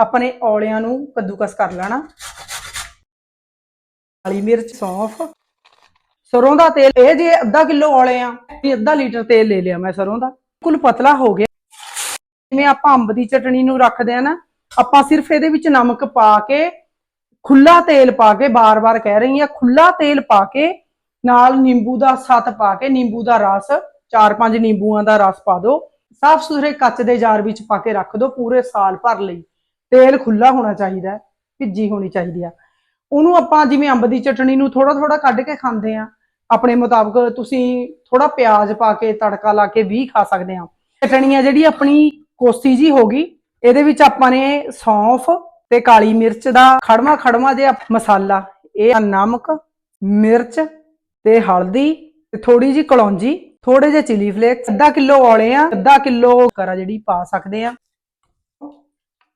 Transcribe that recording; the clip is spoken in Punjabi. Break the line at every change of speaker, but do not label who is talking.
ਆਪਣੇ ਔਲਿਆਂ ਨੂੰ ਕੱਦੂਕਸ ਕਰ ਲੈਣਾ। ਕਾਲੀ ਮਿਰਚ, ਸੌਂਫ। ਸਰੋਂ ਦਾ ਤੇਲ, ਇਹ ਜੇ ਅੱਧਾ ਕਿਲੋ ਔਲੇ ਆ ਵੀ ਅੱਧਾ ਲੀਟਰ ਤੇਲ ਲੈ ਲਿਆ ਮੈਂ ਸਰੋਂ ਦਾ। ਬਿਲਕੁਲ ਪਤਲਾ ਹੋ ਗਿਆ। ਜਿਵੇਂ ਆਪਾਂ ਅੰਬ ਦੀ ਚਟਣੀ ਨੂੰ ਰੱਖਦੇ ਆ ਨਾ, ਆਪਾਂ ਸਿਰਫ ਇਹਦੇ ਵਿੱਚ ਨਮਕ ਪਾ ਕੇ ਖੁੱਲਾ ਤੇਲ ਪਾ ਕੇ, ਬਾਰ-ਬਾਰ ਕਹਿ ਰਹੀ ਆ ਖੁੱਲਾ ਤੇਲ ਪਾ ਕੇ, ਨਾਲ ਨਿੰਬੂ ਦਾ ਸੱਤ ਪਾ ਕੇ, ਨਿੰਬੂ ਦਾ ਰਸ ਚਾਰ ਪੰਜ ਨਿੰਬੂਆਂ ਦਾ ਰਸ ਪਾ ਦਿਓ। ਸਾਫ਼ ਸੁਥਰੇ ਕੱਚ ਦੇ ਜਾਰ ਵਿੱਚ ਪਾ ਕੇ ਰੱਖ ਦਿਓ ਪੂਰੇ ਸਾਲ ਭਰ ਲਈ। ਤੇਲ ਖੁੱਲਾ ਹੋਣਾ ਚਾਹੀਦਾ ਭਿੱਜੀ ਹੋਣੀ ਚਾਹੀਦੀ ਆ। ਉਹਨੂੰ ਆਪਾਂ ਜਿਵੇਂ ਅੰਬ ਦੀ ਚਟਣੀ ਨੂੰ ਥੋੜਾ ਥੋੜਾ ਕੱਢ ਕੇ ਖਾਂਦੇ ਆ, ਆਪਣੇ ਮੁਤਾਬਕ ਤੁਸੀਂ ਥੋੜਾ ਪਿਆਜ਼ ਪਾ ਕੇ ਤੜਕਾ ਲਾ ਕੇ ਵੀ ਖਾ ਸਕਦੇ ਆ। ਚਟਣੀ ਆ ਜਿਹੜੀ ਆਪਣੀ ਕੋਸੀ ਜੀ ਹੋ ਗਈ, ਇਹਦੇ ਵਿੱਚ ਆਪਾਂ ਨੇ ਸੌਂਫ ਤੇ ਕਾਲੀ ਮਿਰਚ ਦਾ ਖੜਮਾ ਖੜਮਾ ਜਿਹਾ ਮਸਾਲਾ, ਇਹ ਆ ਨਮਕ, ਮਿਰਚ ਤੇ ਹਲਦੀ ਤੇ ਥੋੜੀ ਜੀ ਕਲੌਂਜੀ ਥੋੜੇ ਜਿਹੇ ਚਿਲੀ ਫਲੇਕਸ, ਅੱਧਾ ਕਿਲੋ ਔਲੇ ਆ, ਅੱਧਾ ਕਿਲੋ ਕਰਾ ਜਿਹੜੀ ਪਾ ਸਕਦੇ ਆ।